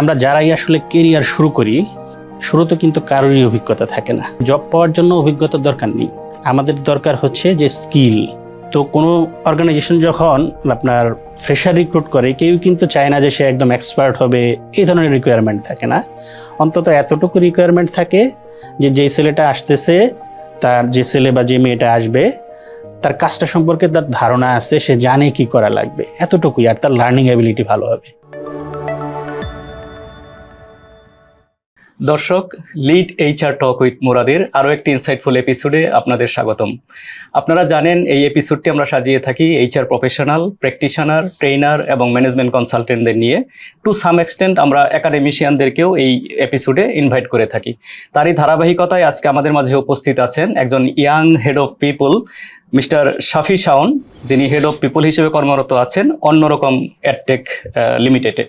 আমরা যারাই আসলে কেরিয়ার শুরু করি শুরুতে কিন্তু কারোরই অভিজ্ঞতা থাকে না। জব পাওয়ার জন্য অভিজ্ঞতার দরকার নেই। আমাদের দরকার হচ্ছে যে স্কিল তো কোনো অর্গানাইজেশন যখন আপনার ফ্রেশার রিক্রুট করে, কেউ কিন্তু চায় না যে সে একদম এক্সপার্ট হবে, এই ধরনের রিকোয়ারমেন্ট থাকে না। অন্তত এতটুকু রিকোয়ারমেন্ট থাকে যে যেই ছেলেটা আসতেছে, তার যে ছেলে বা যে মেয়েটা আসবে, তার কাজটা সম্পর্কে তার ধারণা আছে, সে জানে কি করা লাগবে। এতটুকুই, আর তার লার্নিং অ্যাবিলিটি ভালো হবে। দর্শক লিড এইচআর টক উইথ মুরাদের আরও একটি ইনসাইটফুল এপিসোডে আপনাদের স্বাগতম। আপনারা জানেন, এই এপিসোডটি আমরা সাজিয়ে থাকি এইচআর প্রফেশনাল প্র্যাকটিশনার ট্রেনার এবং ম্যানেজমেন্ট কনসালটেন্টদের নিয়ে। টু সাম এক্সটেন্ট আমরা একাডেমিশিয়ানদেরকেও এই এপিসোডে ইনভাইট করে থাকি। তারই ধারাবাহিকতায় আজকে আমাদের মাঝে উপস্থিত আছেন একজন young head of people mister Shafi Shaon, যিনি হেড অফ পিপল হিসেবে কর্মরত আছেন, অন্যরকম অ্যাডটেক লিমিটেডে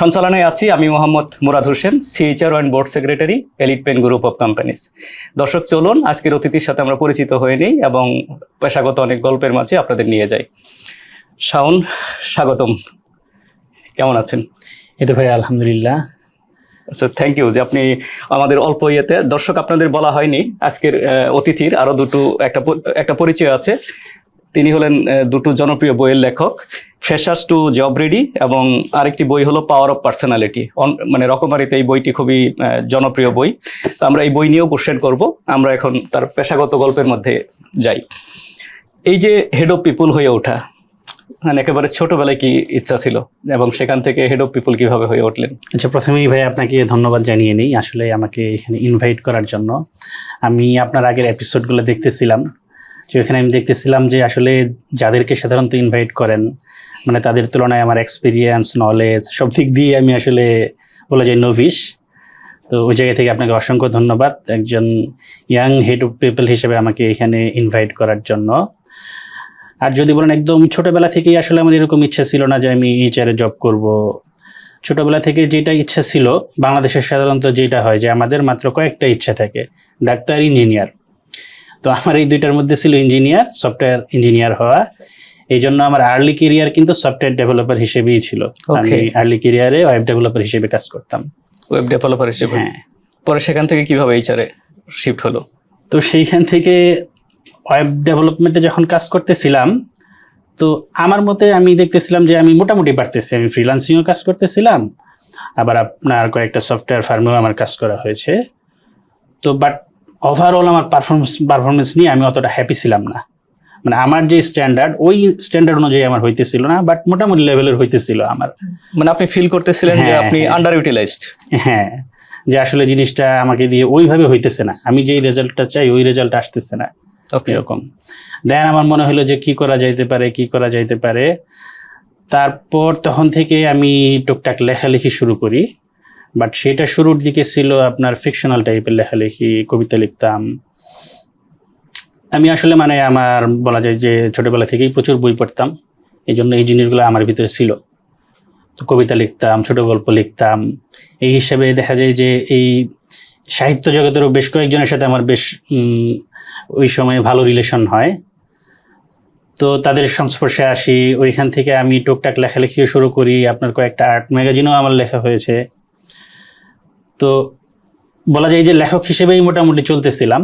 সঞ্চালনায় আছি আমি Mohammad Murad Hossain CHR and board secretary Elite Pen group of companies দর্শক, চলুন, আজকের অতিথির সাথে আমরা পরিচিত হয়ে নিই এবং পেশাগত অনেক গল্পের মাঝে আপনাদের নিয়ে যাই। শাওন, স্বাগতম। কেমন আছেন? এই তো ভাই, আলহামদুলিল্লাহ। আচ্ছা থ্যাংক ইউ যে আপনি আমাদের অল্প ইয়েতে, দর্শক আপনাদের বলা হয়নি, আজকের অতিথির আরও দুটো, একটা একটা পরিচয় আছে। তিনি হলেন দুটো জনপ্রিয় বইয়ের লেখক, ফ্রেশার্স টু জব রেডি এবং আরেকটি বই হলো পাওয়ার অফ পার্সোনালিটি মানে রকমারিতে এই বইটি খুবই জনপ্রিয় বই। তো আমরা এই বই নিয়েও কোশ্চেন করব, আমরা এখন তার পেশাগত গল্পের মধ্যে যাই। এই যে হেড অফ পিপুল হয়ে ওঠা মানে একেবারে ছোটবেলায় কি ইচ্ছা ছিল? এবং সেখান থেকে হেড অফ পিপল কীভাবে হয়ে উঠলেন? আচ্ছা প্রথমেই ভাই আপনাকে ধন্যবাদ জানিয়ে নিই। আসলে আমাকে এখানে ইনভাইট করার জন্য। আমি আপনার আগের এপিসোডগুলো দেখতেছিলাম। যে ওখানে আমি দেখতেছিলাম যে আসলে যাদেরকে সাধারণত ইনভাইট করেন মানে তাদের তুলনায় আমার এক্সপিরিয়েন্স নলেজ সব দিক দিয়ে আমি আসলে বলা যায় নভিস তো ওই জায়গা থেকে আপনাকে অসংখ্য ধন্যবাদ। একজন ইয়াং হেড অফ পিপল হিসেবে আমাকে এখানে ইনভাইট করার জন্য। আর যদি বলেন একদম ছোটবেলা থেকেই আসলে আমার এরকম ইচ্ছা ছিল না যে আমি এইচআরে জব করব। ছোটবেলা থেকে যেটা ইচ্ছা ছিল বাংলাদেশের সাধারণত যেটা হয় যে আমাদের মাত্র কয়েকটা ইচ্ছা থাকে ডাক্তার ইঞ্জিনিয়ার তো আমার এই দুইটার মধ্যে ছিল ইঞ্জিনিয়ার সফটওয়্যার ইঞ্জিনিয়ার হওয়া। এই জন্য আমার আর্লি কেরিয়ার কিন্তু সফটওয়্যার ডেভেলপার হিসেবেই ছিল। আমি আর্লি কেরিয়ারে ওয়েব ডেভেলপার হিসেবে কাজ করতাম। ওয়েব ডেভেলপার হিসেবে? হ্যাঁ। পরে সেখান থেকে কীভাবে এইচআরে শিফট হলো? তো সেইখান থেকে ওয়েব ডেভেলপমেন্টে যখন কাজ করতেছিলাম তো আমার মতে আমি দেখতেছিলাম যে আমি মোটামুটি পারতেছি। আমি ফ্রিলান্সিংও কাজ করতেছিলাম আবার আপনার কয়েকটা সফটওয়্যার ফার্মেও আমার কাজ করা হয়েছে। তো বাট ওভারঅল আমার পারফরমেন্স পারফরমেন্স নিয়ে আমি অতটা হ্যাপি ছিলাম না। মানে আমার যে স্ট্যান্ডার্ড ওই স্ট্যান্ডার্ড অনুযায়ী আমার হইতেছিল না বাট মোটামুটি লেভেলের হইতেছিল আমার। মানে আপনি ফিল করতেছিলেন যে হ্যাঁ, আপনি হ্যাঁ। আন্ডার ইউটিলাইজড হ্যাঁ যে আসলে জিনিসটা আমাকে দিয়ে ওইভাবে হইতেছে না। আমি যেই রেজাল্টটা চাই ওই রেজাল্ট আসতেছে না। এরকম। দেন আমার মনে হলো যে কি করা যাইতে পারে, কি করা যাইতে পারে। তারপর তখন থেকে আমি টুকটাক লেখালেখি শুরু করি। বাট সেটা শুরুর দিকে ছিল আপনার ফিকশনাল টাইপের লেখালেখি, কবিতা লিখতাম। আমি আসলে মানে আমার বলা যায় যে ছোটবেলা থেকেই প্রচুর বই পড়তাম। এই জন্য এই জিনিসগুলো আমার ভিতরে ছিল। তো কবিতা লিখতাম, ছোট গল্প লিখতাম। এই হিসাবে দেখা যায় যে এই সাহিত্য জগতেরও বেশ কয়েকজনের সাথে আমার বেশ উম, ওই সময় ভালো রিলেশন হয় তো তাদের সংস্পর্শে আসি ওইখান থেকে আমি টুকটাক লেখালেখিও শুরু করি আপনার কয়েকটা আর্ট ম্যাগাজিনও আমার লেখা হয়েছে তো বলা যায় যে লেখক হিসেবেই মোটামুটি চলতেছিলাম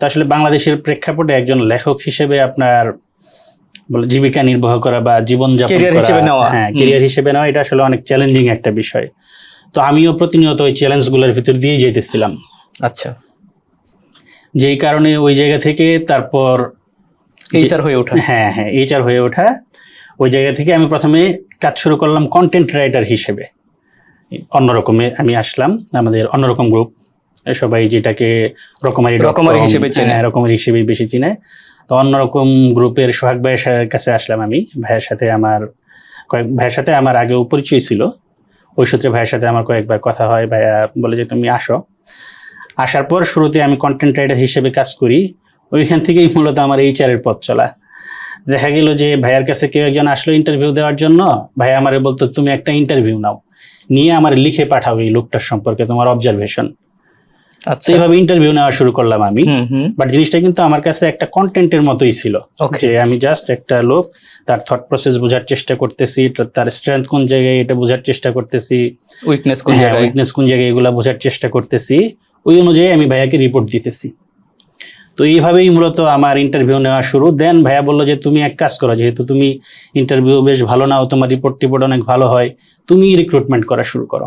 তো আসলে বাংলাদেশের প্রেক্ষাপটে একজন লেখক হিসেবে আপনার জীবিকা নির্বাহ করা বা জীবনযাপন হিসেবে নেওয়া। হ্যাঁ। কেরিয়ার হিসেবে নেওয়া এটা আসলে অনেক চ্যালেঞ্জিং একটা বিষয় তো আমিও প্রতিনিয়ত ওই চ্যালেঞ্জগুলোর ভিতর দিয়ে যেতেছিলাম আচ্ছা। যেই কারণে ওই জায়গা থেকে তারপর এইচআর হয়ে ওঠা। হ্যাঁ হ্যাঁ এইচআর হয়ে ওঠা। ওই জায়গা থেকে আমি প্রথমে কাজ শুরু করলাম কন্টেন্ট রাইটার হিসেবে। অন্যরকমে আমি আসলাম আমাদের অন্যরকম গ্রুপ সবাই যেটাকে রকমারি রকমারি হিসেবে চেনে। হ্যাঁ রকমারি হিসেবেই বেশি চিনে। তো অন্যরকম গ্রুপের সোহাগ ভাইয়ের কাছে আসলাম আমি। ভাইয়ের সাথে আমার কয়েক ভাইয়ের সাথে আমার আগেও পরিচয় ছিল। ওই সূত্রে ভাইয়ের সাথে আমার কয়েকবার কথা হয়, ভাইয়া বলে যে তুমি আসো। আসার পর শুরুতে আমি কন্টেন্ট রাইটার হিসেবে কাজ করি, ওইখান থেকেই মূলত আমার এই চারের পথ চলা। দেখা গেল যে ভাইয়ার কাছে কেউ একজন আসলো ইন্টারভিউ দেওয়ার জন্য, ভাইয়া আমারে বলতো, তুমি একটা ইন্টারভিউ নাও। নিয়ে আমার লিখে পাঠাও এই লোকটার সম্পর্কে তোমার অবজারভেশন তো আচ্ছা এইভাবে ইন্টারভিউ নেওয়া শুরু করলাম আমি। বাট জিনিসটা কিন্তু আমার কাছে একটা কন্টেন্টের মতোই ছিল। যে আমি জাস্ট একটা লোক তার থট প্রসেস বোঝার চেষ্টা করতেছি তার স্ট্রেংথ কোন জায়গায় এটা বোঝার চেষ্টা করতেছি। উইকনেস কোন হ্যাঁ জায়গায়? উইকনেস কোন জায়গায় এগুলা বোঝার চেষ্টা করতেছি। ওই অনুযায়ী আমি ভাইয়াকে রিপোর্ট দিতেছি। তো এইভাবেই মূলত আমার ইন্টারভিউ নেওয়া শুরু। দেন ভাইয়া বলল যে তুমি এক কাজ করো যেহেতু তুমি ইন্টারভিউ বেশ ভালো নাও তোমার রিপোর্ট টিপোর্ট অনেক ভালো হয় তুমি রিক্রুটমেন্ট করা শুরু করো।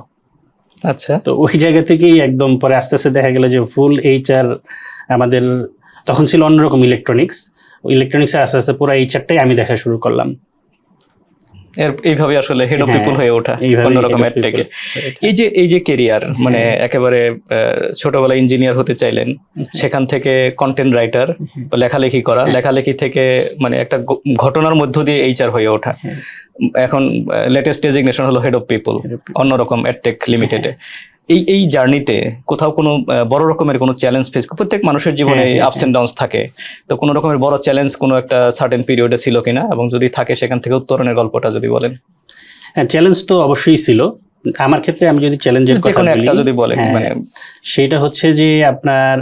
আচ্ছা। তো ওই জায়গা থেকেই একদম পরে আস্তে আস্তে দেখা গেল যে ফুল এইচআর আমাদের, তখন ছিল অন্যরকম ইলেকট্রনিক্স ইলেকট্রনিক্স আস্তে আস্তে পুরো এইচআরটাই আমি দেখা শুরু করলাম। এইভাবে আসলে হেড অফ হ্যাঁ, পিপল হয়ে ওঠা অন্য অন্যরকম people। এই যে এই যে কেরিয়ার মানে একেবারে ছোটবেলায় ইঞ্জিনিয়ার হতে চাইলেন সেখান থেকে কন্টেন্ট রাইটার লেখালেখি করা হ্যাঁ। লেখালেখি থেকে মানে একটা ঘটনার মধ্য দিয়ে এইচআর হয়ে ওঠা হ্যাঁ। এখন লেটেস্ট ডেজিগনেশন হলো head of people. Onnorokom adtech লিমিটেডে এই এই জার্নিতে কোথাও কোনো বড় রকমের কোনো চ্যালেঞ্জ ফেস প্রত্যেক মানুষের জীবনে হ্যাঁ, হ্যাঁ, আপস এন্ড ডাউনস থাকে। তো কোনো রকমের বড় চ্যালেঞ্জ কোনো একটা সার্টেন পিরিয়ডে ছিল কিনা? এবং যদি থাকে সেখান থেকে উত্তরণের গল্পটা যদি বলেন। হ্যাঁ চ্যালেঞ্জ তো অবশ্যই ছিল। আমার ক্ষেত্রে আমি যদি চ্যালেঞ্জের কথা বলি একটা যদি বলেন হ্যাঁ, মানে সেটা হচ্ছে যে আপনার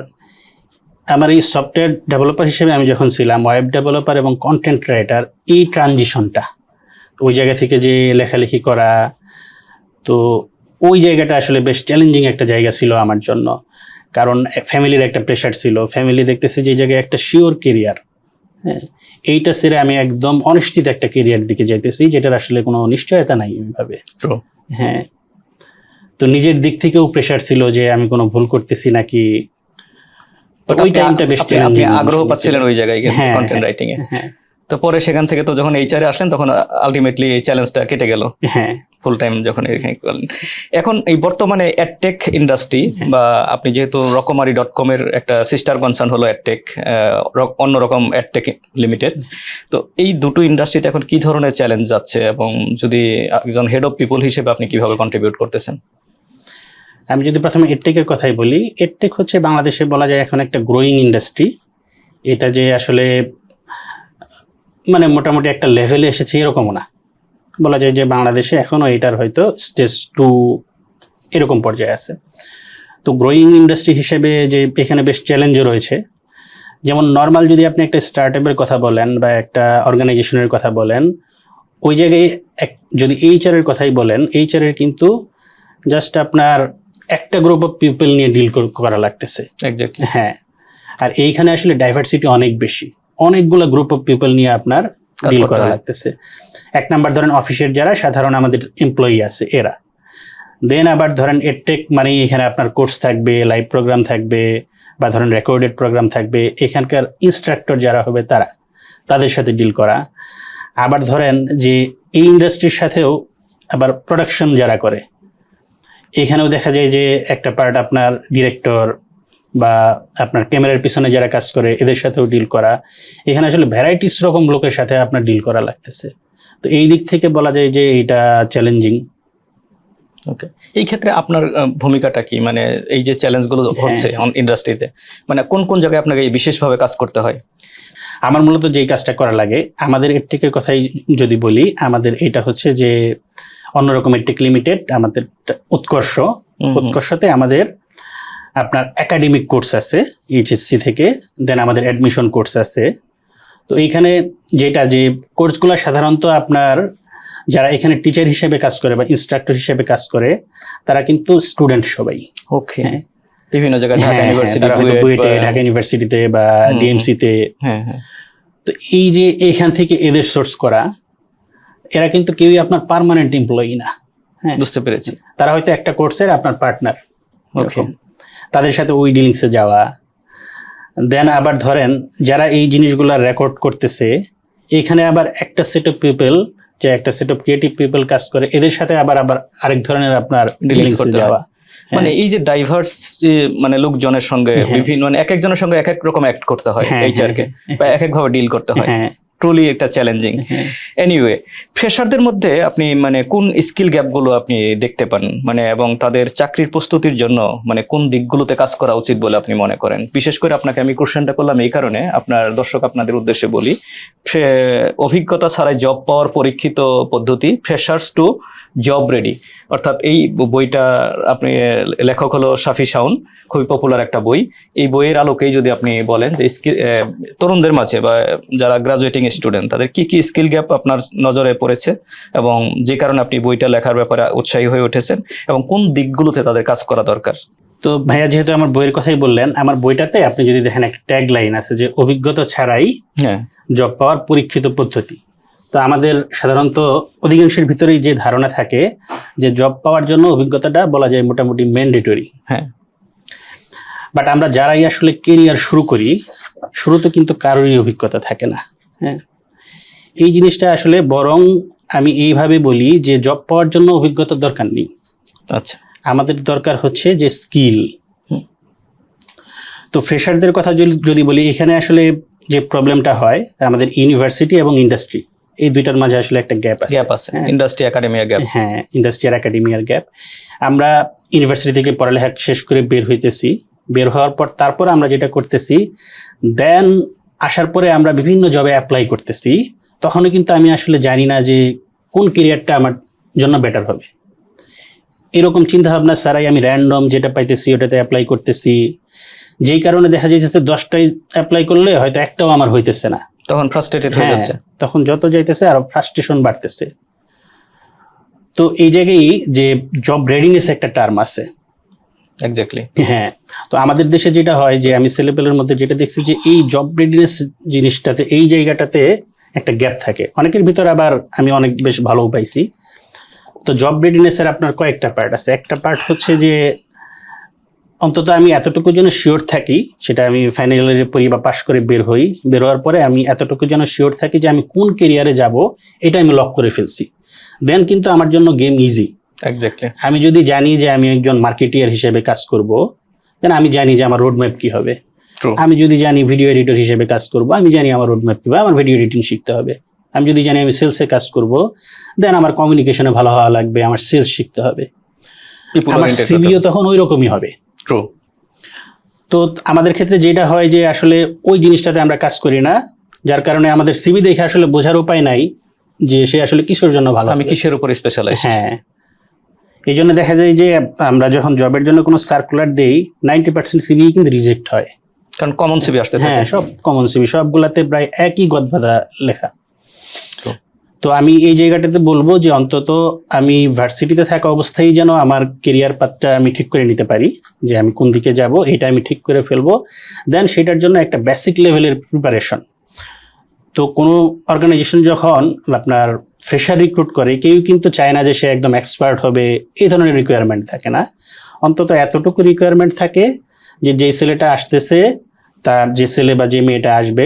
আমার এই সফটওয়্যার ডেভেলপার হিসেবে আমি যখন ছিলাম ওয়েব ডেভেলপার এবং কন্টেন্ট রাইটার এই ট্রানজিশনটা ওই জায়গা থেকে যে লেখালেখি করা তো ওই জায়গাটা আসলে বেশ চ্যালেঞ্জিং একটা জায়গা ছিল আমার জন্য। কারণ ফ্যামিলির একটা প্রেশার ছিল। ফ্যামিলি দেখতেছে যে জায়গায় একটা শিওর কেরিয়ার হ্যাঁ এইটা সেরে আমি একদম অনিশ্চিত একটা কেরিয়ার দিকে যাইতেছি যেটার আসলে কোনো নিশ্চয়তা নাই True. হ্যাঁ তো নিজের দিক থেকেও প্রেশার ছিল যে আমি কোনো ভুল করতেছি নাকি। তো ওই টাইমটা বেশ আপনি- আগ্রহ পাচ্ছিলেন ওই জায়গায় কন্টেন্ট রাইটিং এ হ্যাঁ তো পরে সেখান থেকে তো যখন এইচআরে আসলেন তখন আলটিমেটলি এই চ্যালেঞ্জটা কেটে গেল। হ্যাঁ ফুল টাইম যখন এখানে করলেন। এখন এই বর্তমানে অ্যাডটেক ইন্ডাস্ট্রি। বা আপনি যেহেতু রকমারি ডট কম এর একটা সিস্টার কনসার্ন হলো অ্যাডটেক অন্যরকম অ্যাডটেক লিমিটেড তো এই দুটো ইন্ডাস্ট্রিতে এখন কি ধরনের চ্যালেঞ্জ যাচ্ছে এবং যদি একজন হেড অফ পিপল হিসেবে আপনি কীভাবে কন্ট্রিবিউট করতেছেন? আমি যদি প্রথমে এডটেকের কথাই বলি এডটেক হচ্ছে বাংলাদেশে বলা যায় এখন একটা গ্রোয়িং ইন্ডাস্ট্রি এটা যে আসলে মানে মোটামুটি একটা লেভেলে এসেছে এরকমও না। বলা যায় যে বাংলাদেশে এখনও এটার হয়তো স্টেজ টু এরকম পর্যায়ে আছে। তো গ্রোয়িং ইন্ডাস্ট্রি হিসেবে যে এখানে বেশ চ্যালেঞ্জও রয়েছে। যেমন নর্মাল যদি আপনি একটা স্টার্ট কথা বলেন বা একটা অর্গানাইজেশনের কথা বলেন ওই জায়গায় এক যদি এইচআর এর কথাই বলেন এইচআর এর কিন্তু জাস্ট আপনার একটা গ্রুপ অফ পিপল নিয়ে ডিল করা লাগতেছে। এক্স্যাক্টলি হ্যাঁ। আর এইখানে আসলে ডাইভার্সিটি অনেক বেশি। অনেকগুলো গ্রুপ অফ পিপল নিয়ে আপনার ডিল করা লাগতেছে। এক নাম্বার ধরেন অফিসের যারা, সাধারণ আমাদের এমপ্লয়ি আছে, এরা। দেন আবার ধরেন এডটেক মানে এখানে আপনার কোর্স থাকবে লাইভ প্রোগ্রাম থাকবে, বা ধরেন রেকর্ডেড প্রোগ্রাম থাকবে, এখানকার ইনস্ট্রাক্টর যারা হবে তারা, তাদের সাথে ডিল করা। আবার ধরেন যে এই ইন্ডাস্ট্রির সাথেও আবার প্রোডাকশন যারা করে, এখানেও দেখা যায় যে একটা পার্ট আপনার ডিরেক্টর বা আপনার ক্যামেরার পিছনে যারা কাজ করে, এদের সাথেও ডিল করা। এখানে আসলে ভ্যারাইটিস রকম লোকের সাথে আপনার ডিল করা লাগতেছে। তো এই দিক থেকে বলা যায় যে এটা চ্যালেঞ্জিং ওকে এই ক্ষেত্রে আপনার ভূমিকাটা কি? মানে এই যে চ্যালেঞ্জগুলো হ্যাঁ। হচ্ছে ইন্ডাস্ট্রিতে মানে কোন কোন জায়গায় আপনাকে বিশেষভাবে কাজ করতে হয়? আমার মূলত যেই কাজটা করা লাগে আমাদের এডটেকের কথাই যদি বলি আমাদের এটা হচ্ছে যে অন্যরকম এডটেক লিমিটেড আমাদের উৎকর্ষ। উৎকর্ষতে আমাদের আপনার একাডেমিক কোর্স আছে এইচএসসি থেকে দেন আমাদের অ্যাডমিশন কোর্স আছে। তো এইখানে যেটা যে কোর্সগুলো সাধারণত আপনার যারা এখানে টিচার হিসেবে কাজ করে বা ইনস্ট্রাক্টর হিসেবে কাজ করে তারা কিন্তু স্টুডেন্ট সবাই। ওকে হ্যাঁ। বিভিন্ন জায়গায় ঢাকা হ্যাঁ, হ্যাঁ, বা- ঢাকা ইউনিভার্সিটিতে বা ডিএমসিতে হ্যাঁ হ্যাঁ। তো এই যে এখান থেকে এদের সোর্স করা এরা কিন্তু কেউই আপনার পার্মানেন্ট এমপ্লয়ি না। হ্যাঁ। বুঝতে পেরেছি। তারা হয়তো একটা কোর্সের আপনার পার্টনার ওকে তাদের সাথে ওই ডিলিংসে যাওয়া দেন আবার ধরেন যারা এই জিনিসগুলো রেকর্ড করতেছে এখানে আবার একটা সেট অফ পিপল যে একটা সেট অফ ক্রিয়েটিভ পিপল কাজ করে এদের সাথে আবার আবার আরেক ধরনের আপনার ডিলিং করতে হয়। যাওয়া মানে এই যে ডাইভার্স মানে লোকজনের সঙ্গে হ্যাঁ। বিভিন্ন মানে এক একজনের সঙ্গে এক এক রকম অ্যাক্ট করতে হয় হ্যাঁ, এইচআর কে হ্যাঁ, বা এক এক ভাবে ডিল করতে হয়। হ্যাঁ। ট্রুলি একটা চ্যালেঞ্জিং এনিওয়ে ফ্রেশারদের মধ্যে আপনি মানে কোন স্কিল গ্যাপগুলো আপনি দেখতে পান? মানে এবং তাদের চাকরির প্রস্তুতির জন্য মানে কোন দিকগুলোতে কাজ করা উচিত বলে আপনি মনে করেন? বিশেষ করে আপনাকে আমি কোশ্চেনটা করলাম এই কারণে আপনার দর্শক আপনাদের উদ্দেশ্যে বলি অভিজ্ঞতা ছাড়াই জব পাওয়ার পরীক্ষিত পদ্ধতি ফ্রেশার্স টু জব রেডি অর্থাৎ এই বইটা আপনি লেখক হলো শাফি শাউন খুবই পপুলার একটা বই। এই বইয়ের আলোকেই যদি আপনি বলেন যে স্কিল তরুণদের মাঝে বা যারা গ্রাজুয়েটিং স্টুডেন্ট তাদের কি কি স্কিল গ্যাপ আপনার নজরে পড়েছে? এবং যে কারণে আপনি বইটা লেখার ব্যাপারে উৎসাহী হয়ে উঠেছেন এবং কোন দিকগুলোতে তাদের কাজ করা দরকার? তো ভাইয়া যেহেতু আমার বইয়ের কথাই বললেন আমার বইটাতে আপনি যদি দেখেন একটা ট্যাগ লাইন আছে যে অভিজ্ঞতা ছাড়াই হ্যাঁ। জব পাওয়ার পরীক্ষিত পদ্ধতি। তো আমাদের সাধারণত অধিকাংশের ভিতরেই যে ধারণা থাকে যে জব পাওয়ার জন্য অভিজ্ঞতাটা বলা যায় মোটামুটি ম্যান্ডেটরি হ্যাঁ। বাট আমরা যারাই আসলে কেরিয়ার শুরু করি শুরুতে কিন্তু কারোরই অভিজ্ঞতা থাকে না হ্যাঁ? এই জিনিসটা আসলে বরং আমি এইভাবে বলি যে জব পাওয়ার জন্য অভিজ্ঞতার দরকার নেই। আচ্ছা। আমাদের দরকার হচ্ছে যে স্কিল। তো ফ্রেশারদের কথা যদি- বলি এখানে আসলে যে প্রবলেমটা হয় আমাদের ইউনিভার্সিটি এবং ইন্ডাস্ট্রি এই দুইটার মাঝে আসলে একটা গ্যাপ আছে। গ্যাপ আছে। ইন্ডাস্ট্রি একাডেমিয়া গ্যাপ হ্যাঁ ইন্ডাস্ট্রিয়াল একাডেমিয়ার গ্যাপ আমরা ইউনিভার্সিটি থেকে পড়ালেখা শেষ করে বের হইতেছি। বের হওয়ার পর তারপর আমরা যেটা করতেছি দেন আসার পরে আমরা বিভিন্ন জবে অ্যাপ্লাই করতেছি। তখনও কিন্তু আমি আসলে জানি না যে কোন কেরিয়ারটা আমার জন্য বেটার হবে। এরকম চিন্তা ভাবনা ছাড়াই আমি র্যান্ডম যেটা পাইতেছি ওটাতে অ্যাপ্লাই করতেছি। যেই কারণে দেখা যাইতেছে দশটায় অ্যাপ্লাই করলে হয়তো একটাও আমার হইতেছে না। তখন ফ্রাস্ট্রেটেড হয়ে হ্যাঁ, যাচ্ছে। তখন যত যাইতেছে আরও ফ্রাস্ট্রেশন বাড়তেছে। তো এই জায়গায় যে জব রেডিনেস একটা টার্ম আছে। এক্স্যাক্টলি হ্যাঁ তো আমাদের দেশে যেটা হয় যে আমি ছেলেপেলের মধ্যে যেটা দেখছি যে এই জব রেডিনেস জিনিসটাতে, এই জায়গাটাতে একটা গ্যাপ থাকে। অনেকের ভিতরে আবার আমি অনেক বেশ ভালো পাইছি। তো জব রেডিনেসের আপনার কয়েকটা পার্ট আছে। একটা পার্ট হচ্ছে যে অন্তত আমি এতটুকু যেন শিওর থাকি, সেটা আমি ফাইনাল ইয়ারে পড়ি বা পাশ করে বের হই, বের হওয়ার পরে আমি এতটুকু যেন শিওর থাকি যে আমি কোন কেরিয়ারে যাব, এটা আমি লক করে ফেলছি। দেন কিন্তু আমার জন্য গেম ইজি আমি যদি জানি যে আমি একজন মার্কেটিয়ার হিসেবে কাজ করব দেন আমি জানি যে আমার রোড ম্যাপ কি হবে। আমি যদি জানি ভিডিও এডিটর হিসেবে কাজ করব আমি জানি আমার রোড ম্যাপ কি হবে আমার ভিডিও এডিটিং শিখতে হবে। আমি যদি জানি আমি সেলসে কাজ করব দেন আমার কমিউনিকেশনে ভালো হওয়া লাগবে আমার সেলস শিখতে হবে। আমার সিবিও তখন ওই রকমই হবে। ট্রু তো আমাদের ক্ষেত্রে যেটা হয় যে আসলে ওই জিনিসটাতে আমরা কাজ করি না যার কারণে আমাদের সিবি দেখে আসলে বোঝার উপায় নাই যে সে আসলে কিসের জন্য ভালো আমি কিসের উপর স্পেশালাইজড হ্যাঁ। এই জন্য দেখা যায় যে আমরা যখন জবের জন্য কোনো সার্কুলার দেই নাইনটি পার্সেন্ট সিবি কিন্তু রিজেক্ট হয়। কারণ কমন সিবি আসতে হ্যাঁ সব কমন সিবি সবগুলাতে প্রায় একই গদবাধা লেখা। তো আমি এই জায়গাটাতে বলব যে অন্তত আমি ভার্সিটিতে থাকা অবস্থায় যেন আমার কেরিয়ার পাথটা আমি ঠিক করে নিতে পারি যে আমি কোন দিকে যাব এটা আমি ঠিক করে ফেলব। দেন সেটার জন্য একটা বেসিক লেভেলের প্রিপারেশন তো কোনো অর্গানাইজেশন যখন আপনার ফ্রেশার রিক্রুট করে কেউ কিন্তু চায় না যে সে একদম এক্সপার্ট হবে এই ধরনের রিকোয়ারমেন্ট থাকে না। অন্তত এতটুকু রিকোয়ারমেন্ট থাকে যে যেই ছেলেটা আসতেছে তার যে ছেলে বা যে মেয়েটা আসবে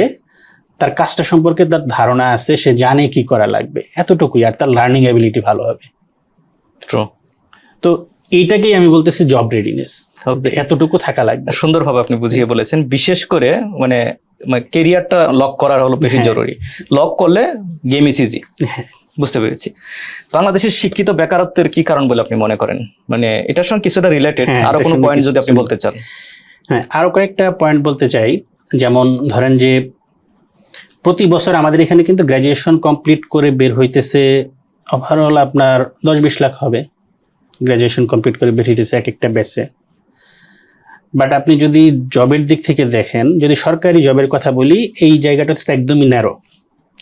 তার কাজটা সম্পর্কে তার ধারণা আছে সে জানে কি করা লাগবে। এতটুকুই আর তার লার্নিং অ্যাবিলিটি ভালো হবে। ট্রু তো এইটাকেই আমি বলতেছি জব রেডিনেস এতটুকু থাকা লাগবে। সুন্দরভাবে আপনি বুঝিয়ে বলেছেন। বিশেষ করে মানে কেরিয়ারটা লক করার হলো বেশি হ্যাঁ। জরুরি। লক করলে গেম ইজ ইজি। বুঝতে পেরেছি। বাংলাদেশের শিক্ষিত বেকারত্বের কি কারণ বলে আপনি মনে করেন? মানে এটার সঙ্গে কিছুটা রিলেটেড হ্যাঁ, আরও কোনো পয়েন্ট যদি আপনি বলতে চান। হ্যাঁ আরও কয়েকটা পয়েন্ট বলতে চাই। যেমন ধরেন যে প্রতি বছর আমাদের এখানে কিন্তু গ্র্যাজুয়েশন কমপ্লিট করে বের হইতেছে ওভারঅল আপনার দশ বিশ লাখ হবে। গ্র্যাজুয়েশন কমপ্লিট করে বের হইতেছে এক একটা ব্যাচে বাট আপনি যদি জবের দিক থেকে দেখেন যদি সরকারি জবের কথা বলি এই জায়গাটা হচ্ছে একদমই ন্যারো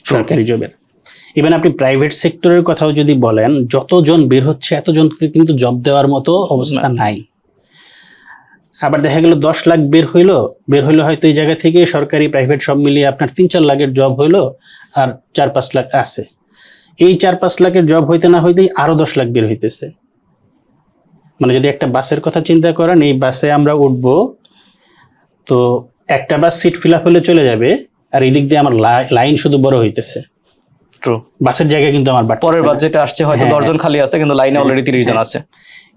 সরকারি জবের ইভেন আপনি প্রাইভেট সেক্টরের কথাও যদি বলেন যতজন বের হচ্ছে এতজনকে কিন্তু জব দেওয়ার মতো অবস্থা নাই। আবার দেখা গেল দশ লাখ বের হইল বের হইল হয়তো এই জায়গা থেকে সরকারি প্রাইভেট সব মিলিয়ে আপনার তিন চার লাখের জব হইল আর চার পাঁচ লাখ আছে। এই চার পাঁচ লাখের জব হইতে না হইতেই আরও দশ লাখ বের হইতেছে। মানে যদি একটা বাসের কথা চিন্তা করেন এই বাসে আমরা উঠবো তো একটা বাস সিট ফিল আপ হলে চলে যাবে আর এই দিক দিয়ে আমার লাইন শুধু বড় হইতেছে। ট্রু বাসের জায়গায় কিন্তু আমার পরের। বার যেটা আসছে হয়তো হ্যাঁ, দশজন খালি আছে কিন্তু লাইনে হ্যাঁ, অলরেডি তিরিশ জন হ্যাঁ। আছে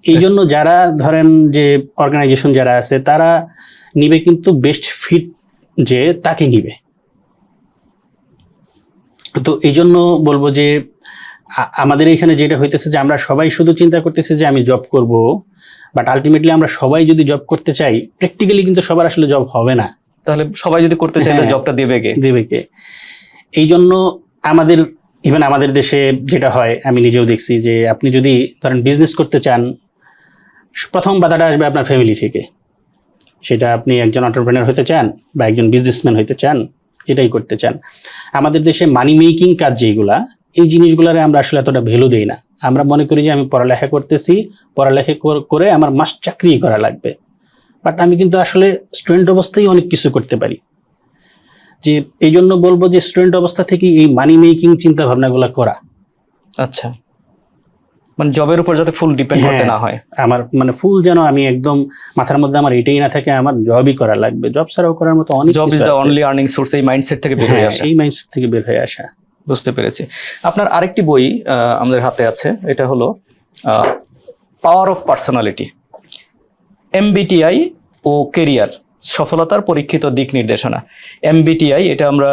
এই জন্য যারা ধরেন যে অর্গানাইজেশন যারা আছে তারা নিবে কিন্তু বেস্ট ফিট যে তাকে নিবে। তো এই জন্য বলব যে আমাদের এখানে যেটা হইতেছে যে আমরা সবাই শুধু চিন্তা করতেছি যে আমি জব করব বাট আলটিমেটলি আমরা সবাই যদি জব করতে চাই প্র্যাকটিক্যালি কিন্তু সবার আসলে জব হবে না। তাহলে সবাই যদি করতে চায় হ্যাঁ। জবটা দেবে কে? দেবে কে? এই জন্য আমাদের ইভেন আমাদের দেশে যেটা হয় আমি নিজেও দেখছি যে আপনি যদি ধরেন বিজনেস করতে চান প্রথম বাধাটা আসবে আপনার ফ্যামিলি থেকে। সেটা আপনি একজন অন্টারপ্রেনার হতে চান বা একজন বিজনেসম্যান হতে চান যেটাই করতে চান। আমাদের দেশে মানি মেকিং কাজ যেগুলা এই জিনিসগুলারে আমরা আসলে এতটা ভ্যালু দেই না। আমরা মনে করি যে আমি পড়ালেখা করতেছি পড়ালেখা করে আমার মাস চাকরি করা লাগবে। বাট আমি কিন্তু আসলে স্টুডেন্ট অবস্থায় অনেক কিছু করতে পারি। যে এই জন্য বলব যে স্টুডেন্ট অবস্থা থেকে এই মানি মেকিং চিন্তা ভাবনাগুলো করা। আচ্ছা। মানে জবের উপর যাতে ফুল ডিপেন্ড করতে হ্যাঁ। না হয়। আমার মানে ফুল যেন আমি একদম মাথার মধ্যে আমার এটাই না থাকে আমার জবই করা লাগবে। জব ছাড়াও করার মতো অনেক job is the only earning source এই মাইন্ডসেট থেকে বের হয়ে হ্যাঁ, আসা। এই মাইন্ডসেট থেকে বের হয়ে আসা। বুঝতে পেরেছি। আপনার আরেকটি বই আমাদের হাতে আছে। এটা হলো পাওয়ার অফ পার্সোনালিটি এমবিটিআই ও কেরিয়ার সফলতার পরীক্ষিত দিক নির্দেশনা। এমবিটিআই এটা আমরা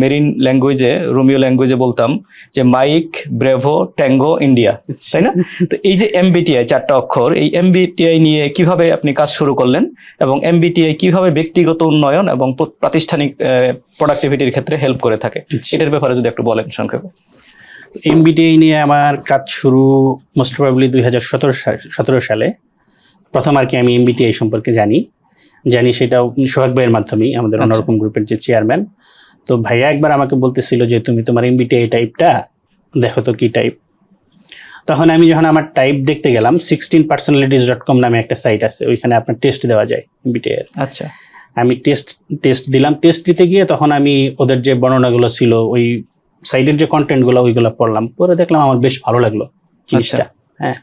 মেরিন ল্যাঙ্গুয়েজে রোমিও ল্যাঙ্গুয়েজে বলতাম যে মাইক ব্রেভো ট্যাঙ্গো ইন্ডিয়া তাই না? তো এই যে এমবিটিআই চারটা অক্ষর এই এমবিটিআই নিয়ে কীভাবে আপনি কাজ শুরু করলেন এবং এমবিটিআই কীভাবে ব্যক্তিগত উন্নয়ন এবং প্রাতিষ্ঠানিক প্রোডাক্টিভিটির ক্ষেত্রে হেল্প করে থাকে? এটার ব্যাপারে যদি একটু বলেন সংক্ষেপে। এমবিটিআই নিয়ে আমার কাজ শুরু মোস্ট প্রবাবলি দুই হাজার সতেরো সালে। প্রথম আর কি আমি এমবিটিআই সম্পর্কে জানি। জানি সেটাও সোহাগ ভাইয়ের মাধ্যমেই আমাদের আচ্ছা। অন্যরকম গ্রুপের যে চেয়ারম্যান তো ভাইয়া একবার আমাকে বলতেছিল যে তুমি তোমার এমবিটিআই টাইপটা দেখো তো কি টাইপ তখন আমি যখন আমার টাইপ দেখতে গেলাম সিক্সটিন পার্সোনালিটিস ডট কম নামে একটা সাইট আছে ওইখানে আপনার টেস্ট দেওয়া যায় এমবিটিআই এর। আচ্ছা। আমি টেস্ট টেস্ট দিলাম টেস্ট দিতে গিয়ে তখন আমি ওদের যে বর্ণনাগুলো ছিল ওই সাইটের যে কন্টেন্টগুলো ওইগুলো পড়লাম। পরে দেখলাম আমার বেশ ভালো লাগল জিনিসটা। হ্যাঁ।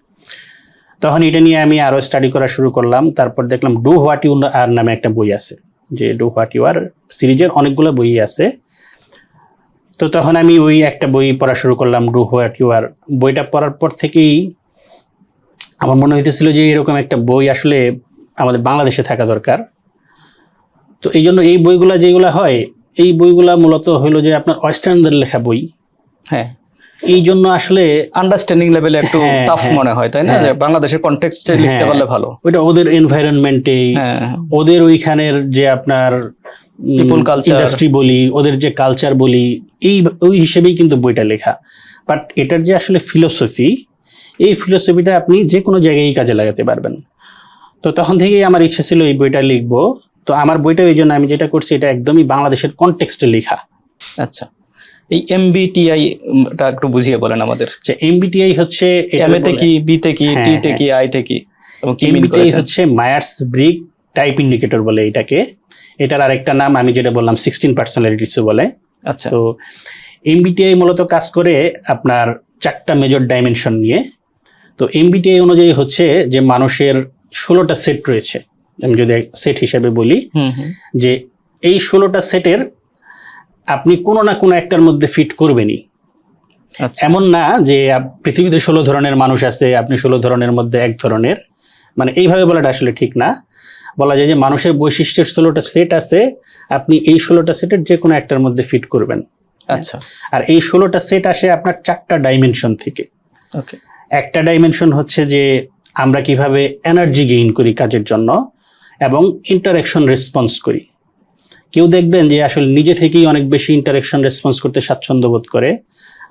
তখন এটা নিয়ে আমি আরও স্টাডি করা শুরু করলাম। তারপর দেখলাম ডু হোয়াট ইউ আর নামে একটা বই আছে, যে ডু হোয়াট ইউ আর সিরিজের অনেকগুলো বই আছে। তো তখন আমি ওই একটা বই পড়া শুরু করলাম ডু হোয়াট ইউ আর বইটা পড়ার পর থেকেই আমার মনে হইতেছিল যে এরকম একটা বই আসলে আমাদের বাংলাদেশে থাকা দরকার। তো এই জন্য এই বইগুলা যেগুলা হয়, এই বইগুলা মূলত হলো যে আপনার ওয়েস্টার্নদের লেখা বই। হ্যাঁ। এই জন্য আসলে আন্ডারস্ট্যান্ডিং লেভেলে একটু হ্যাঁ, টাফ হ্যাঁ, মনে হয় তাই না? হ্যাঁ। যে বাংলাদেশের কনটেক্সটে লিখতে হ্যাঁ। পারলে ভালো। ওইটা ওদের এনভায়রনমেন্টে হ্যাঁ। ওদের ওইখানের যে আপনার People culture. ইন্ডাস্ট্রি বলি ওদের যে কালচার বলি এই ওই হিসেবেই কিন্তু বইটা লেখা। বাট এটার যে আসলে ফিলোসফি এই ফিলোসফিটা আপনি যে কোনো জায়গায় কাজে লাগাতে পারবেন। তো তখন থেকেই আমার ইচ্ছা ছিল এই বইটা লিখব। তো আমার বইটা এই জন্য আমি যেটা করছি এটা একদমই বাংলাদেশের কনটেক্সটে লেখা। আচ্ছা। এই এমবিটিআই টা একটু বুঝিয়ে বলেন আমাদের। যে এমবিটিআই হচ্ছে এটা এম তে কি বি তে কি হ্যাঁ, টি তে হ্যাঁ। কি আই তে কি এবং কি এমবিটিআই হচ্ছে মায়ার্স ব্রিক টাইপ ইন্ডিকেটর বলে এটাকে। এটার আরেকটা নাম আমি যেটা বললাম সিক্সটিন পার্সোনালিটিস বলে। আচ্ছা। তো এমবিটিআই মূলত কাজ করে আপনার চারটা মেজর ডাইমেনশন নিয়ে। তো এমবিটিআই অনুযায়ী হচ্ছে যে মানুষের ষোলোটা সেট রয়েছে। আমি যদি সেট হিসেবে বলি যে এই ষোলোটা সেটের আপনি কোনো না কোনো একটার মধ্যে ফিট করবেনই। আচ্ছা। এমন না যে পৃথিবীতে ষোলো ধরনের মানুষ আছে আপনি ষোলো ধরনের মধ্যে এক ধরনের। মানে এইভাবে বলাটা আসলে ঠিক না। বলা যায় যে মানুষের বৈশিষ্ট্যের ষোলোটা সেট আছে আপনি এই ষোলোটা সেটের যে কোনো একটার মধ্যে ফিট করবেন। আচ্ছা। আর এই ষোলোটা সেট আসে আপনার চারটা ডাইমেনশন থেকে। ওকে। একটা ডাইমেনশন হচ্ছে যে আমরা কীভাবে এনার্জি গেইন করি কাজের জন্য এবং ইন্টারাকশন রেসপন্স করি। কেউ দেখবেন যে আসলে নিজে থেকেই অনেক বেশি ইন্টারেকশন রেসপন্স করতে স্বাচ্ছন্দ্য বোধ করে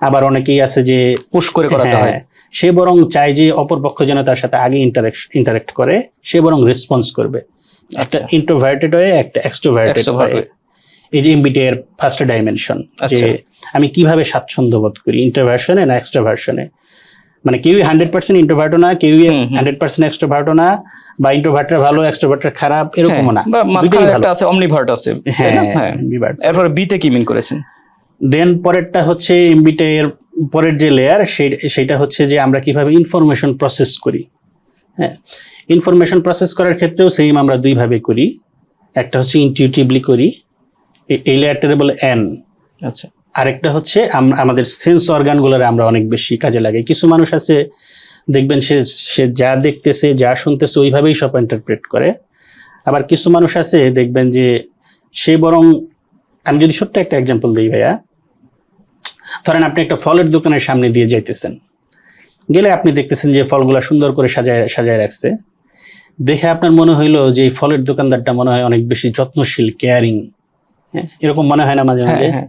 আবার অনেকেই আছে যে পুশ করে করাতে হয় হ্যাঁ, সে বরং চায় যে অপরপক্ষ যেন তার সাথে আগে ইন্টারাক্ট করে সে বরং রেসপন্স করবে একটা আচ্ছা ইন্ট্রোভার্টেড হয়ে একটা এক্সট্রোভার্টেড হয়ে। এই যে এমবিটি এর ফার্স্ট ডাইমেনশন যে আচ্ছা। আমি কীভাবে স্বাচ্ছন্দ্য বোধ করি ইন্টারভার্সনে না এক্সট্রোভার্সনে মানে কেউই হান্ড্রেড পার্সেন্ট ইন্ট্রোভার্টও না কেউই। হান্ড্রেড পার্সেন্ট এক্সট্রোভার্টও না বা ইন্ট্রোভার্টার ভালো এক্সট্রোভার্টার খারাপ এরকমও না। হ্যাঁ, বা মাঝখানে একটা আছে অমনিভার্ট আছে হ্যাঁ হ্যাঁ। বিবাদ এরপরে বি কি মিন করেছেন? দেন পরেরটা হচ্ছে এমবিটে এর পরের যে লেয়ার সেটা হচ্ছে যে আমরা কীভাবে ইনফরমেশন প্রসেস করি। হ্যাঁ ইনফরমেশন প্রসেস করার ক্ষেত্রেও সেম আমরা দুইভাবে করি। একটা হচ্ছে ইনটিউটিভলি করি এই লেয়ারটারে বলে এন আচ্ছা। আরেকটা হচ্ছে আমাদের সেন্স অর্গানগুলোর আমরা অনেক বেশি কাজে লাগাই। কিছু মানুষ আছে দেখবেন সে সে যা দেখতেছে যা শুনতেছে ওইভাবেই সব ইন্টারপ্রেট করে। আবার কিছু মানুষ আছে দেখবেন যে সে বরং আমি যদি ছোট্ট একটা এক্সাম্পল দিই ভাইয়া। ধরেন আপনি একটা ফলের দোকানের সামনে দিয়ে যাইতেছেন। গেলে আপনি দেখতেছেন যে ফলগুলা সুন্দর করে সাজায় সাজায় রাখছে। দেখে আপনার মনে হইল যে এই ফলের দোকানদারটা মনে হয় অনেক বেশি যত্নশীল কেয়ারিং হ্যাঁ এরকম মনে হয় না মাঝে হ্যাঁ মাঝে হ্যাঁ।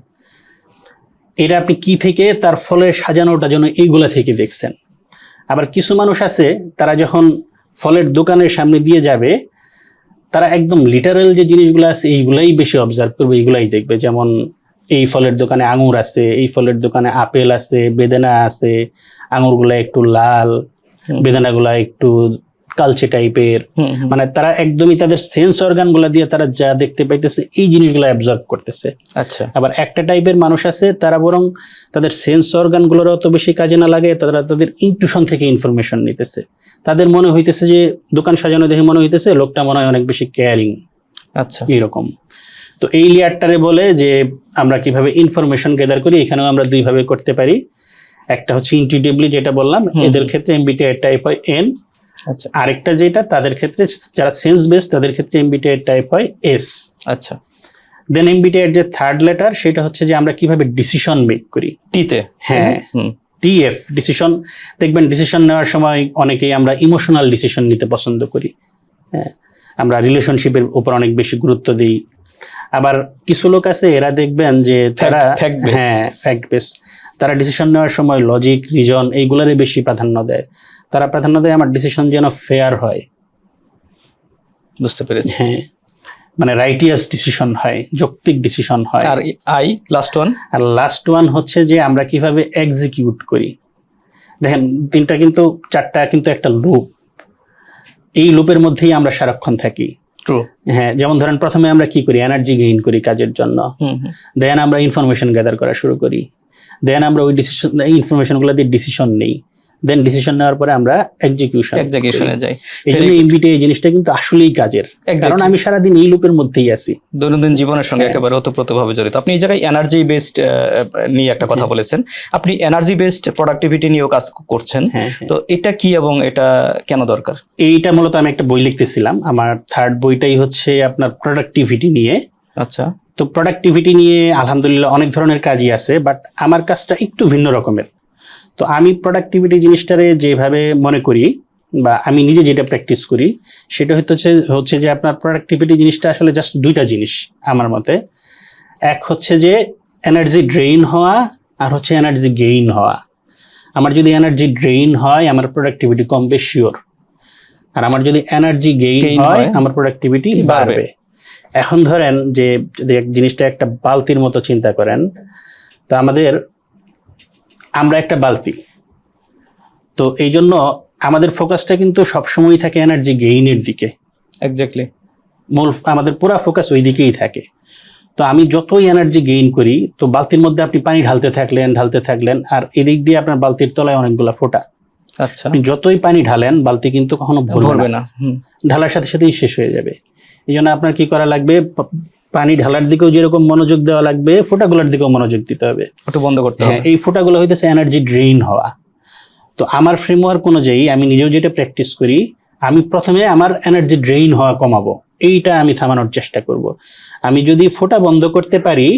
এটা আপনি কি থেকে তার ফলের সাজানোটা যেন এইগুলা থেকে দেখছেন? আবার কিছু মানুষ আছে তারা যখন ফলের দোকানের সামনে দিয়ে যাবে তারা একদম লিটারেল যে জিনিসগুলো আছে এইগুলাই বেশি অবজার্ভ করবে এইগুলাই দেখবে যেমন এই ফলের দোকানে আঙুর আছে এই ফলের দোকানে আপেল আছে বেদানা আছে আঙুরগুলা একটু লাল। বেদানাগুলা একটু কালচে টাইপের। মানে তারা একদমই তাদের সেন্স অর্গানগুলা দিয়ে তারা যা দেখতে পাইতেছে এই জিনিসগুলো অ্যাবজর্ব করতেছে। আচ্ছা। আবার একটা টাইপের মানুষ আছে তারা বরং তাদের সেন্স অর্গানগুলোর অত বেশি কাজে না লাগে তারা তাদের ইনটিউশন থেকে ইনফরমেশন নিতেছে। তাদের মনে হইতেছে যে দোকান সাজানো দেখে মনে হইতেছে লোকটা মনে হয় অনেক বেশি কেয়ারিং আচ্ছা। এরকম তো এই লেয়ারটারে বলে যে আমরা কীভাবে ইনফরমেশন গ্যাদার করি এখানেও আমরা দুইভাবে করতে পারি। একটা হচ্ছে ইনটিউটিভলি যেটা বললাম এদের ক্ষেত্রে এমবিটিআই টাইপ হয় এন আচ্ছা। আরেকটা যেটা তাদের ক্ষেত্রে যারা সেন্স বেসড তাদের ক্ষেত্রে এমবিটিআই টাইপ হয় এস আচ্ছা। দেন এমবিটিআই যে থার্ড লেটার সেটা হচ্ছে যে আমরা কীভাবে ডিসিশন মেক করি। টিতে হ্যাঁ। ডিএফ ডিসিশন দেখবেন ডিসিশন নেওয়ার সময় অনেকেই আমরা ইমোশনাল ডিসিশন নিতে পছন্দ করি। হ্যাঁ। আমরা রিলেশনশিপের উপর অনেক বেশি গুরুত্ব দিই। আবার কিছু লোক আছে এরা দেখবেন যে তারা. হ্যাঁ ফ্যাক্ট বেস তারা ডিসিশন নেওয়ার সময় লজিক রিজন এইগুলোরই বেশি প্রাধান্য দেয়। তারা প্রাধান্য দেয় আমার ডিসিশন যেন ফেয়ার হয়। বুঝতে পেরেছি। হ্যাঁ মানে রাইটিয়াস ডিসিশন হয় যৌক্তিক ডিসিশন হয়। আর আই লাস্ট ওয়ান আর লাস্ট ওয়ান হচ্ছে যে আমরা কীভাবে এক্সিকিউট করি। দেখেন তিনটা কিন্তু চারটা কিন্তু একটা লুপ এই লুপের মধ্যেই আমরা সারাক্ষণ থাকি। ট্রু হ্যাঁ যেমন ধরেন প্রথমে আমরা কি করি? এনার্জি গেইন করি কাজের জন্য। দেন আমরা ইনফরমেশন গ্যাদার করা শুরু করি। দেন আমরা ওই ডিসিশন ইনফরমেশনগুলো দিয়ে ডিসিশন নেই। দেন ডিসিশন নেওয়ার পরে আমরা এক্সিকিউশন এক্সিকিউশনে যাই। এই জন্য এমবিটি এই জিনিসটা কিন্তু আসলেই কাজের। কারণ আমি সারাদিন এই লুপের মধ্যেই আছি। দৈনন্দিন জীবনের সঙ্গে হ্যাঁ। একেবারে ওতপ্রোতভাবে জড়িত। আপনি এই জায়গায় এনার্জি বেসড নিয়ে একটা কথা বলেছেন। আপনি এনার্জি বেসড প্রোডাক্টিভিটি নিয়েও কাজ করছেন। হ্যাঁ হ্যাঁ। তো এটা কি এবং এটা কেন দরকার? এইটা মূলত আমি একটা বই লিখতেছিলাম। আমার থার্ড বইটাই হচ্ছে আপনার প্রোডাক্টিভিটি নিয়ে। আচ্ছা। তো প্রোডাক্টিভিটি নিয়ে আলহামদুলিল্লাহ অনেক ধরনের কাজই আছে বাট আমার কাজটা একটু ভিন্ন রকমের। তো আমি প্রোডাক্টিভিটি জিনিসটারে যেভাবে মনে করি বা আমি নিজে যেটা প্র্যাকটিস করি সেটা হচ্ছে হচ্ছে যে আপনার প্রোডাক্টিভিটি জিনিসটা আসলে জাস্ট দুইটা জিনিস আমার মতে। এক হচ্ছে যে এনার্জি ড্রেইন হওয়া আর হচ্ছে এনার্জি গেইন হওয়া। আমার যদি এনার্জি ড্রেইন হয় আমার প্রোডাক্টিভিটি কম বেশি শিওর আর আমার যদি এনার্জি গেইন হয় আমার প্রোডাক্টিভিটি বাড়বে। এখন ধরেন যে যদি জিনিসটা একটা বালতির মতো চিন্তা করেন তো আমাদের আমরা একটা বালতি। তো এই জন্য আমাদের ফোকাসটা কিন্তু সবসময় থাকে এনার্জি গেইনের দিকে। এক্স্যাক্টলি মূল আমাদের পুরা ফোকাস ওই দিকেই থাকে। তো আমি যতই এনার্জি গেইন করি তো বালতির মধ্যে আপনি পানি ঢালতে থাকলেন ঢালতে থাকলেন আর এদিক দিয়ে আপনার বালতির তলায় অনেকগুলা ফোটা। আচ্ছা। আপনি যতই পানি ঢালেন বালতি কিন্তু কখনো ভরবে না। ঢালার সাথে সাথেই শেষ হয়ে যাবে। এই জন্য আপনার কি করা লাগবে? পানি ঢালার দিকেও যেরকম মনোযোগ দেওয়া লাগবে ফোটাগুলোর দিকেও মনোযোগ দিতে হবে। একটু বন্ধ করতে হ্যাঁ হবে। এই ফোটাগুলো হইতেছে এনার্জি ড্রেইন হওয়া। তো আমার ফ্রেমওয়ার্ক অনুযায়ী আমি নিজেও যেটা প্র্যাকটিস করি আমি প্রথমে আমার এনার্জি ড্রেইন হওয়া কমাবো। এইটা আমি থামানোর চেষ্টা করব। আমি যদি ফোটা বন্ধ করতে পারি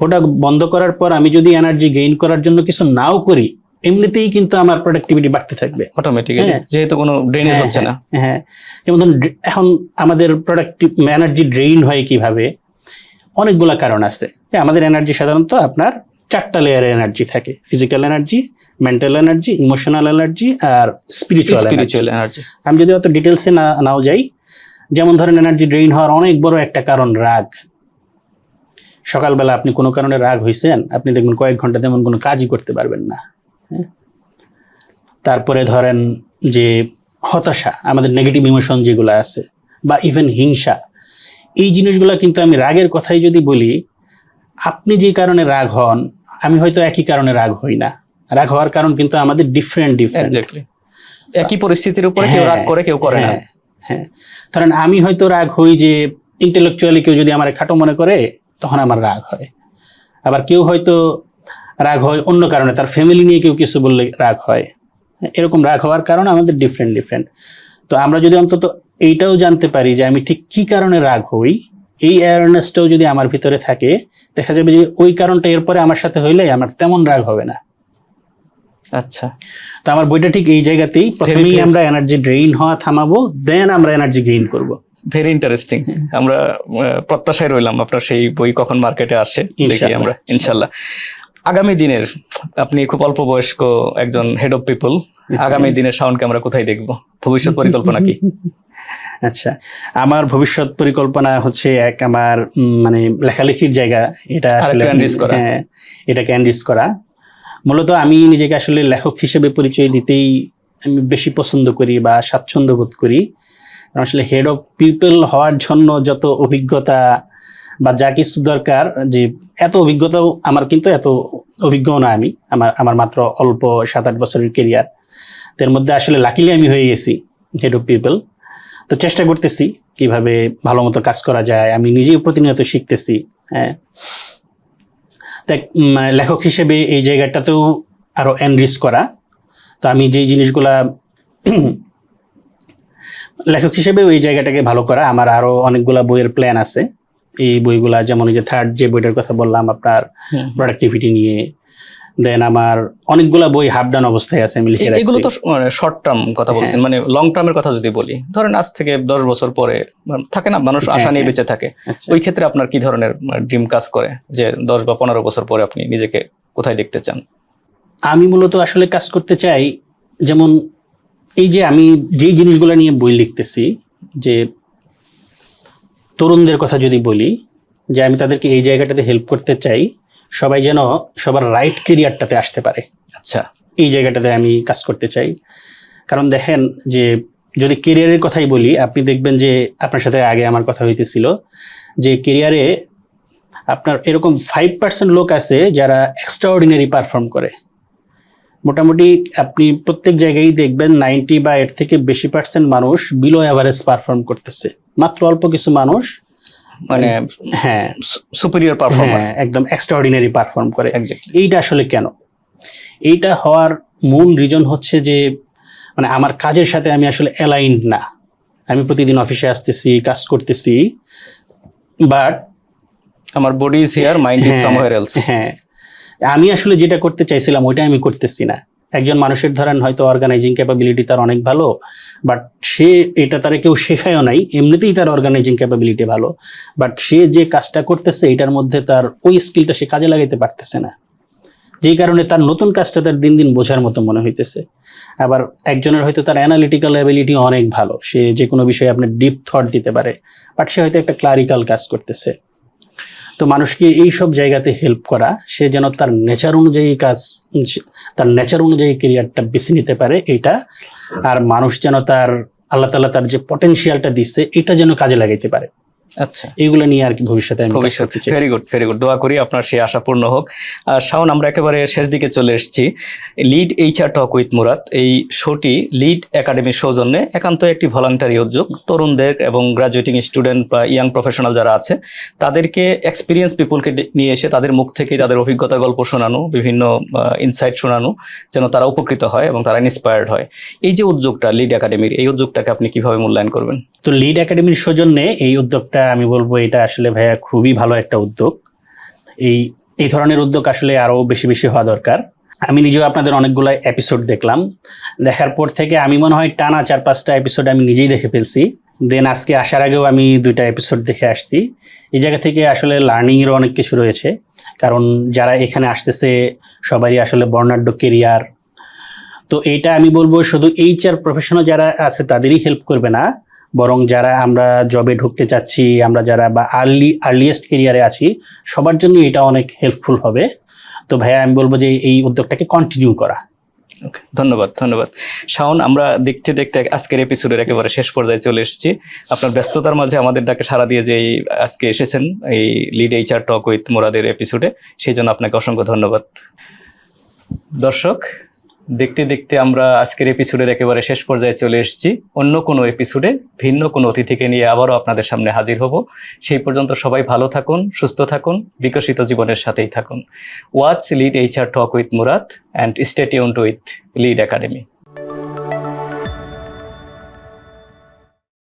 ফোঁটা বন্ধ করার পর আমি যদি এনার্জি গেইন করার জন্য কিছু নাও করি এমনিতেই কিন্তু আমার প্রোডাক্টিভিটি বাড়তে থাকবে। অটোমেটিক্যালি। যেহেতু কোনো ড্রেনেজ হ্যাঁ, হচ্ছে না। হ্যাঁ, হ্যাঁ। যেমন ধরুন এখন আমাদের প্রোডাক্টিভ এনার্জি ড্রেইন হয় কীভাবে? অনেকগুলা কারণ আছে। আমাদের এনার্জি সাধারণত আপনার চারটা লেয়ারের এনার্জি থাকে। Physical energy mental energy emotional energy আর স্পিরিচুয়াল স্পিরিচুয়াল এনার্জি আমি যদি অত ডিটেলসে না নাও যাই যেমন ধরেন এনার্জি ড্রেইন হওয়ার অনেক বড় একটা কারণ রাগ। সকালবেলা আপনি কোনো কারণে রাগ হয়েছেন আপনি দেখবেন কয়েক ঘণ্টা তেমন কোনো কাজই করতে পারবেন না? তারপরে ধরেন যে হতাশা আমাদের নেগেটিভ ইমোশন যেগুলো আছে বা ইভেন হিংসা এই জিনিসগুলো কিন্তু আমি রাগের কথাই যদি বলি আপনি যে কারণে রাগ হন আমি হয়তো একই কারণে রাগ হই না। রাগ হওয়ার কারণ কিন্তু আমাদের ডিফারেন্ট ডিফারেন্ট একই পরিস্থিতির উপরে কেউ রাগ করে কেউ করে না। হ্যাঁ, হ্যাঁ। ধরেন আমি হয়তো রাগ হই যে ইন্টেলেকচুয়ালি কেউ যদি আমার খাটো মনে করে তখন আমার রাগ হয়। আবার কেউ হয়তো রাগ হয় অন্য কারণে। তার ফ্যামিলি নিয়ে কেউ কিছু বললে রাগ হয়। এরকম রাগ হওয়ার কারণ আমাদের ডিফারেন্ট ডিফারেন্ট তো আমরা যদি অন্তত এইটাও জানতে পারি যে আমি ঠিক কি কারণে রাগ হই এই অ্যাওয়ারনেসটাও যদি আমার ভিতরে থাকে দেখা যাবে যে ওই কারণটা এরপরে আমার সাথে হইলে আমার তেমন রাগ হবে না। আচ্ছা। তো আমার বইটা ঠিক এই জায়গাতেই প্রথমেই আমরা এনার্জি ড্রেইন হওয়া থামাবো দেন আমরা এনার্জি গেইন করব। ভেরি ইন্টারেস্টিং আমরা প্রত্যাশায় রইলাম আপনার সেই বই কখন মার্কেটে আসে দেখি আমরা ইনশাল্লাহ আগামী দিনের আপনি খুব অল্প বয়স্ক একজন হেড অফ পিপল আগামী দিনের সাউন্ডকে আমরা কোথায় দেখব? ভবিষ্যৎ পরিকল্পনা কি? আচ্ছা আমার ভবিষ্যৎ পরিকল্পনা হচ্ছে এক আমার মানে লেখালেখির জায়গা এটা আসলে করা। হ্যাঁ এটাকে এনরিচ করা। মূলত আমি নিজেকে আসলে লেখক হিসেবে পরিচয় দিতেই আমি বেশি পছন্দ করি বা স্বাচ্ছন্দ্য বোধ করি। আসলে হেড অফ পিপল হওয়ার জন্য যত অভিজ্ঞতা বা যা কিছু দরকার, যে এত অভিজ্ঞতাও আমার কিন্তু এত অভিজ্ঞ না আমি, আমার আমার মাত্র অল্প সাত আট বছরের কেরিয়ার এর মধ্যে আসলে লাকিলি আমি হয়ে গেছি হেড অফ পিপল তো চেষ্টা করতেছি কীভাবে ভালো মতো কাজ করা যায়, আমি নিজেই প্রতিনিয়ত শিখতেছি হ্যাঁ। লেখক হিসেবে এই জায়গাটাতেও আরও এনরিচ করা। তো আমি যেই জিনিসগুলা লেখক হিসেবে ওই জায়গাটাকে ভালো করা, আমার আরও অনেকগুলা বইয়ের প্ল্যান আছে। এই বইগুলা যেমন যে থার্ড যে বইটার কথা বললাম আপনার প্রোডাক্টিভিটি নিয়ে দেন আমার অনেকগুলা বই হাফ ডান অবস্থায় আছে আমি লিখে রাখছি এগুলো তো শর্ট টার্ম কথা বলছেন মানে লং টার্মের কথা যদি বলি ধরেন আজ থেকে দশ বছর পরে মানে থাকে না মানুষ আশা হ্যাঁ, নিয়ে হ্যাঁ। বেঁচে থাকে আচ্ছা। ওই ক্ষেত্রে আপনার কি ধরনের ড্রিম কাজ করে যে দশ বা পনেরো বছর পরে আপনি নিজেকে কোথায় দেখতে চান আমি মূলত আসলে কাজ করতে চাই যেমন এই যে আমি যেই জিনিসগুলো নিয়ে বই লিখতেছি যে তরুণদের কথা যদি বলি যে আমি তাদেরকে এই জায়গাটাতে হেল্প করতে চাই সবাই যেন সবার রাইট কেরিয়ারটাতে আসতে পারে। আচ্ছা। এই জায়গাটাতে আমি কাজ করতে চাই। কারণ দেখেন যে যদি কেরিয়ারের কথাই বলি আপনি দেখবেন যে আপনার সাথে আগে আমার কথা হইতেছিল যে কেরিয়ারে আপনার এরকম ফাইভ পার্সেন্ট লোক আছে যারা এক্সট্রা অর্ডিনারি পারফর্ম করে। মোটামুটি আপনি প্রত্যেক জায়গায় দেখবেন নাইনটি বা এর থেকে বেশি পার্সেন্ট মানুষ বিলো অ্যাভারেজ পারফর্ম করতেছে। মাত্র অল্প কিছু মানুষ মানে হ্যাঁ। সুপিরিয়র হ্যাঁ একদম এক্সট্রা অর্ডিনারি পারফর্ম করে এইটা আসলে কেন? এইটা হওয়ার মূল রিজন হচ্ছে যে মানে আমার কাজের সাথে আমি আসলে অ্যালাইন্ড না। আমি প্রতিদিন অফিসে আসতেছি কাজ করতেছি বাট আমার body is here mind is somewhere else হ্যাঁ। আমি আসলে যেটা করতে চাইছিলাম ওইটা আমি করতেছি না। একজন মানুষের ধরেন হয়তো অর্গানাইজিং ক্যাপাবিলিটি তার অনেক ভালো বাট সে এটা তারা কেউ শেখায়ও নাই, এমনিতেই তার অর্গানাইজিং ক্যাপাবিলিটি ভালো। বাট সে যে কাজটা করতেছে, এটার মধ্যে তার ওই স্কিলটা সে কাজে লাগাইতে পারতেছে না। যেই কারণে তার নতুন কাজটা তার দিন দিন বোঝার মতো মনে হইতেছে। আবার একজনের হয়তো তার অ্যানালিটিক্যাল অ্যাবিলিটি অনেক ভালো, সে যে কোনো বিষয়ে আপনার ডিপ থট দিতে পারে বাট সে হয়তো একটা ক্লারিক্যাল কাজ করতেছে। তো মানুষকে এই সব জায়গাতে হেল্প করা, সে যেন তার নেচার অনুযায়ী কাজ, তার নেচার অনুযায়ী কেরিয়ারটা বেছে নিতে পারে এটা আর মানুষ যেন তার, আল্লাহ তাআলা তার যে পটেনশিয়ালটা দিচ্ছে, এটা যেন কাজে লাগাইতে পারে। আচ্ছা। এইগুলো নিয়ে আর কি ভবিষ্যতে আমি চাই। ভেরি গুড ভেরি গুড দোয়া করি আপনার সেই আশা পূর্ণ হোক। আর শাওন আমরা একেবারে শেষ দিকে চলে এসেছি। Lead HR talk with Murad এই শোটি লিড একাডেমির সৌজন্যে একান্ত একটি ভলান্টারি উদ্যোগ। তরুণদের এবং গ্রাজুয়েটিং স্টুডেন্ট বা ইয়াং প্রফেশনাল যারা আছে তাদেরকে এক্সপিরিয়েন্স পিপুলকে নিয়ে এসে তাদের মুখ থেকে তাদের অভিজ্ঞতার গল্প শোনানো বিভিন্ন ইনসাইট শোনানো যেন তারা উপকৃত হয় এবং তারা ইন্সপায়ার্ড হয়। এই যে উদ্যোগটা লিড একাডেমির এই উদ্যোগটাকে আপনি কীভাবে মূল্যায়ন করবেন? তো লিড একাডেমির সৌজন্যে এই উদ্যোগটা আমি বলব এটা আসলে ভাইয়া খুবই ভালো একটা উদ্যোগ। এই এই ধরনের উদ্যোগ আসলে আরও বেশি বেশি হওয়া দরকার। আমি নিজেও আপনাদের অনেকগুলো এপিসোড দেখলাম। দেখার পর থেকে আমি মনে হয় টানা চার পাঁচটা এপিসোড আমি নিজেই দেখে ফেলছি। দেন আজকে আসার আগেও আমি দুইটা এপিসোড দেখে আসছি। এই জায়গা থেকে আসলে লার্নিংয়েরও অনেক কিছু রয়েছে। কারণ যারা এখানে আসতেছে, সবারই আসলে বর্ণাঢ্য কেরিয়ার তো এইটা আমি বলব শুধু এইচআর প্রফেশনাল যারা আছে, তাদেরই হেল্প করবে না। বরং যারা আমরা জবে ঢুকতে চাচ্ছি, আমরা যারা বা আর্লি আর্লিয়েস্ট কেরিয়ারে আছি, সবার জন্য এটা অনেক হেল্পফুল হবে। তো ভাইয়া, আমি বলব যে এই উদ্যোগটাকে কন্টিনিউ করা। ধন্যবাদ ধন্যবাদ। শাওন, আমরা দেখতে দেখতে আজকের এপিসোডের একেবারে শেষ পর্যায়ে চলে এসেছি। আপনার ব্যস্ততার মাঝে আমাদের ডাকে সারা দিয়ে যে আজকে এসেছেন, এই লিড এইচআর টক উইথ মোরাদের এপিসোডে সেই জন্য আপনাকে অসংখ্য ধন্যবাদ। দর্শক দেখতে দেখতে আমরা আজকের এপিসোডের একেবারে শেষ পর্যায়ে চলে এসেছি। অন্য কোনো এপিসোডে ভিন্ন কোনো অতিথিকে নিয়ে আবারও আপনাদের সামনে হাজির হব। সেই পর্যন্ত সবাই ভালো থাকুন, সুস্থ থাকুন, বিকশিত জীবনের সাথেই থাকুন। Watch lead HR talk with Murad and stay tuned with lead academy